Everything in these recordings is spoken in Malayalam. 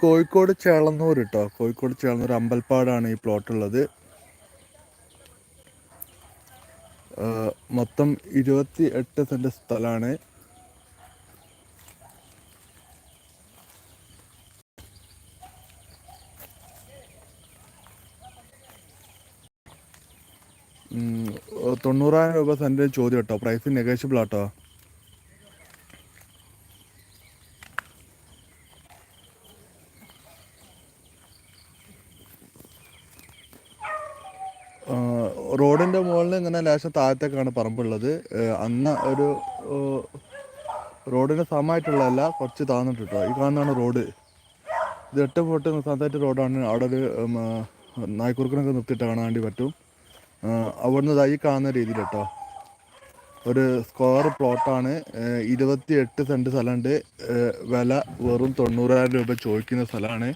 കോഴിക്കോട് ചേളന്നൂർ കേട്ടോ കോഴിക്കോട് ചേളന്നൂർ അമ്പൽപ്പാടാണ് ഈ പ്ലോട്ട് ഉള്ളത് മൊത്തം ഇരുപത്തി എട്ട് സെന്റ് സ്ഥലമാണ് തൊണ്ണൂറായിരം രൂപ സെന്റിന് ചോദ്യം കേട്ടോ പ്രൈസ് നെഗോഷ്യബിൾ ആട്ടോ റോഡിന്റെ മുകളിൽ ഇങ്ങനെ ലേശം താഴത്തേക്കാണ് പറമ്പുള്ളത്. അന്ന് ഒരു റോഡിന് സമമായിട്ടുള്ളതല്ല കുറച്ച് താഴ്ന്നിട്ട് ഈ കാണുന്നതാണ് റോഡ്. ഇത് എട്ട് ഫോട്ട് സ്വന്തമായിട്ട് റോഡാണ്. അവിടെ ഒരു നായ്ക്കുറുക്കനൊക്കെ നിർത്തിയിട്ട് കാണാൻ വേണ്ടി പറ്റും അവിടുന്ന് ഈ കാണുന്ന രീതിയിൽ കേട്ടോ ഒരു സ്ക്വയർ പ്ലോട്ടാണ് ഇരുപത്തി എട്ട് സെന്റ് സ്ഥലമുണ്ട്. വില വെറും തൊണ്ണൂറായിരം രൂപ ചോദിക്കുന്ന സ്ഥലമാണ്.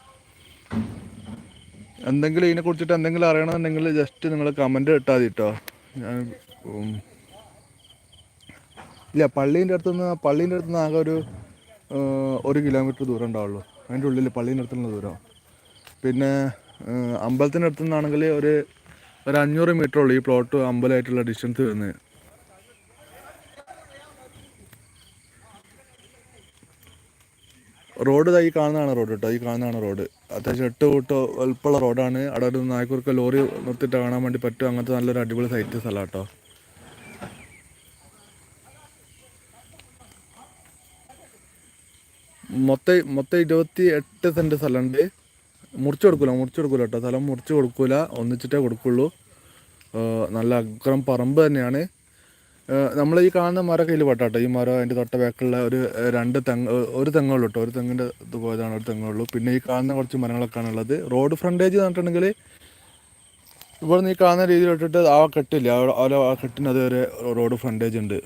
എന്തെങ്കിലും ഇതിനെ കുറിച്ചിട്ട് എന്തെങ്കിലും അറിയണമെന്നുണ്ടെങ്കിൽ ജസ്റ്റ് നിങ്ങൾ കമന്റ് ഇട്ടാൽ മതി കേട്ടോ ഞാൻ ഇല്ല പള്ളീന്റെ അടുത്തുനിന്ന് പള്ളീന്റെ അടുത്തുനിന്ന് ആകെ ഒരു ഒരു കിലോമീറ്റർ ദൂരം ഉണ്ടാവുള്ളൂ. അതിന്റെ ഉള്ളിൽ പള്ളീന്റെ അടുത്തുള്ള ദൂരം. പിന്നെ അമ്പലത്തിന്റെ അടുത്തു നിന്നാണെങ്കിൽ ഒരു ഒരു അഞ്ഞൂറ് മീറ്റർ ഉള്ളൂ ഈ പ്ലോട്ട് അമ്പലമായിട്ടുള്ള ഡിസ്റ്റൻസ് വരുന്നത്. റോഡ് ഈ കാണുന്നതാണ് റോഡ് കേട്ടോ ഈ കാണുന്നതാണ് റോഡ്. അത്യാവശ്യം എട്ട് കൂട്ടോ എളുപ്പമുള്ള റോഡാണ്. അവിടെ ഒരു നായ്ക്കൂർക്ക് ലോറി നിർത്തിയിട്ട് കാണാൻ വേണ്ടി പറ്റും. അങ്ങനത്തെ നല്ലൊരു അടിപൊളി സൈറ്റ് സ്ഥലം കേട്ടോ. മൊത്തം മൊത്തം ഇരുപത്തി എട്ട് സെന്റ് സ്ഥലമുണ്ട്. മുറിച്ച് കൊടുക്കൂല മുറിച്ച് കൊടുക്കൂല കേട്ടോ. സ്ഥലം മുറിച്ച് കൊടുക്കൂല. ഒന്നിച്ചിട്ടേ കൊടുക്കുള്ളൂ. നല്ല അഗ്രം പറമ്പ് തന്നെയാണ്. നമ്മൾ ഈ കാണുന്ന മര കയ്യിൽ പെട്ടാട്ടോ. ഈ മരം അതിന്റെ തൊട്ട ബാക്കിലുള്ള ഒരു രണ്ട് തെങ്ങ് ഒരു തെങ്ങുള്ളൂ കേട്ടോ ഒരു തെങ്ങിന്റെ ഇത് പോയതാണ് ഒരു തെങ്ങുള്ളൂ. പിന്നെ ഈ കാണുന്ന കുറച്ച് മരങ്ങളൊക്കെയാണ് ഉള്ളത്. റോഡ് ഫ്രണ്ടേജ് പറഞ്ഞിട്ടുണ്ടെങ്കിൽ ഇവിടെ നീ കാണുന്ന രീതിയിൽ ഇട്ടിട്ട് ആ കെട്ടില്ല. അവിടെ ആ കെട്ടിന് അത് ഒരു റോഡ് ഫ്രണ്ടേജ് ഉണ്ട്.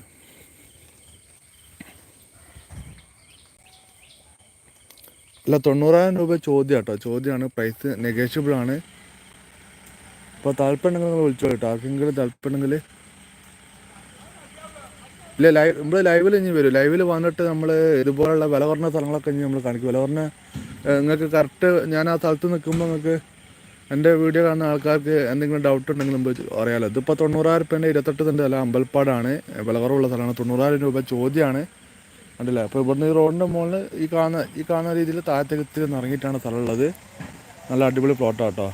അല്ല തൊണ്ണൂറായിരം രൂപ ചോദ്യം കേട്ടോ ചോദ്യമാണ് പ്രൈസ് നെഗോഷ്യബിൾ ആണ്. അപ്പോൾ താല്പര്യമുണ്ടെങ്കിൽ നിങ്ങൾ വിളിച്ചോ കേട്ടോ ആർക്കെങ്കിലും താല്പര്യമുണ്ടെങ്കിൽ ഇല്ല ലൈവ് നമ്മൾ ലൈവിൽ ഇനി വരും. ലൈവിൽ വന്നിട്ട് നമ്മൾ ഇതുപോലുള്ള വില കുറഞ്ഞ സ്ഥലങ്ങളൊക്കെ ഇനി നമ്മൾ കാണിക്കും. വില കുറഞ്ഞ നിങ്ങൾക്ക് കറക്റ്റ് ഞാൻ ആ സ്ഥലത്ത് നിൽക്കുമ്പോൾ നിങ്ങൾക്ക് എന്റെ വീഡിയോ കാണുന്ന ആൾക്കാർക്ക് എന്തെങ്കിലും ഡൗട്ട് ഉണ്ടെങ്കിൽ മുമ്പ് അറിയാമല്ലോ ഇതിപ്പോൾ തൊണ്ണൂറായിരം രൂപേന്റെ ഇരുപത്തെട്ട് സെന്റ് അല്ല അമ്പൽപ്പാടാണ്. വില കുറവുള്ള സ്ഥലമാണ്. തൊണ്ണൂറായിരം രൂപ ചോദ്യമാണ് കണ്ടില്ലേ? അപ്പോൾ ഇവിടുന്ന് ഈ റോഡിന്റെ മുകളിൽ ഈ കാണുന്ന ഈ കാണുന്ന രീതിയിൽ താഴത്തേക്ക് ഇത്തിരി ഇറങ്ങിയിട്ടാണ് സ്ഥലമുള്ളത് നല്ല അടിപൊളി പ്ലോട്ടാണ് കേട്ടോ